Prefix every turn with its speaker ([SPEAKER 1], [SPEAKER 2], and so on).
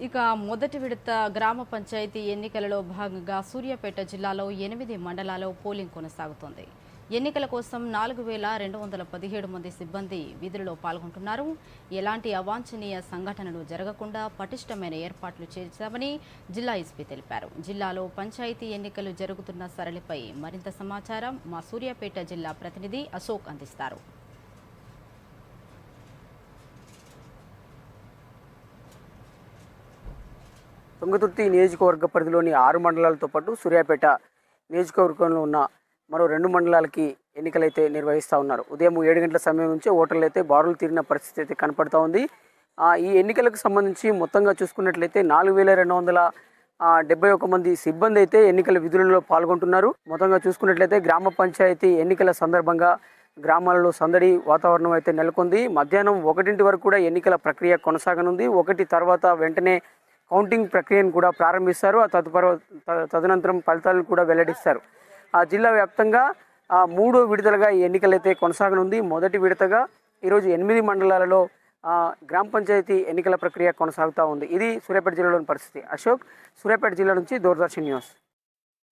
[SPEAKER 1] ఇక మొదటి విడత గ్రామ పంచాయతీ ఎన్నికలలో భాగంగా సూర్యాపేట జిల్లాలో ఎనిమిది మండలాల్లో పోలింగ్ కొనసాగుతోంది. ఎన్నికల కోసం నాలుగు వేల రెండు వందల పదిహేడు మంది సిబ్బంది విధులలో పాల్గొంటున్నారు. ఎలాంటి అవాంఛనీయ సంఘటనలు జరగకుండా పటిష్టమైన ఏర్పాట్లు చేశామని జిల్లా ఎస్పీ తెలిపారు. జిల్లాలో పంచాయతీ ఎన్నికలు జరుగుతున్న సరళిపై మరింత సమాచారం మా సూర్యాపేట జిల్లా ప్రతినిధి అశోక్ అందిస్తారు.
[SPEAKER 2] తుంగతుర్తి నియోజకవర్గ పరిధిలోని ఆరు మండలాలతో పాటు సూర్యాపేట నియోజకవర్గంలో ఉన్న మరో రెండు మండలాలకి ఎన్నికలైతే నిర్వహిస్తూ ఉన్నారు. ఉదయం ఏడు గంటల సమయం నుంచి ఓటర్లు అయితే బారులు తీరిన పరిస్థితి అయితే కనపడుతూ ఉంది. ఈ ఎన్నికలకు సంబంధించి మొత్తంగా చూసుకున్నట్లయితే నాలుగు వేల రెండు వందల డెబ్బై ఒక మంది సిబ్బంది అయితే ఎన్నికల విధులలో పాల్గొంటున్నారు. మొత్తంగా చూసుకున్నట్లయితే గ్రామ పంచాయతీ ఎన్నికల సందర్భంగా గ్రామాలలో సందడి వాతావరణం అయితే నెలకొంది. మధ్యాహ్నం ఒకటింటి వరకు కూడా ఎన్నికల ప్రక్రియ కొనసాగనుంది. ఒకటి తర్వాత వెంటనే కౌంటింగ్ ప్రక్రియను కూడా ప్రారంభిస్తారు. ఆ తదుపరి త- తదనంతరం ఫలితాలను కూడా వెల్లడిస్తారు. ఆ జిల్లా వ్యాప్తంగా ఆ మూడో విడతలుగా ఈ ఎన్నికలైతే కొనసాగనుంది. మొదటి విడతగా ఈరోజు ఎనిమిది మండలాలలో గ్రామ పంచాయతీ ఎన్నికల ప్రక్రియ కొనసాగుతూ ఉంది. ఇది సూర్యాపేట జిల్లాలోని పరిస్థితి. అశోక్ సూర్యాపేట జిల్లా నుంచి దూరదర్శన్ న్యూస్.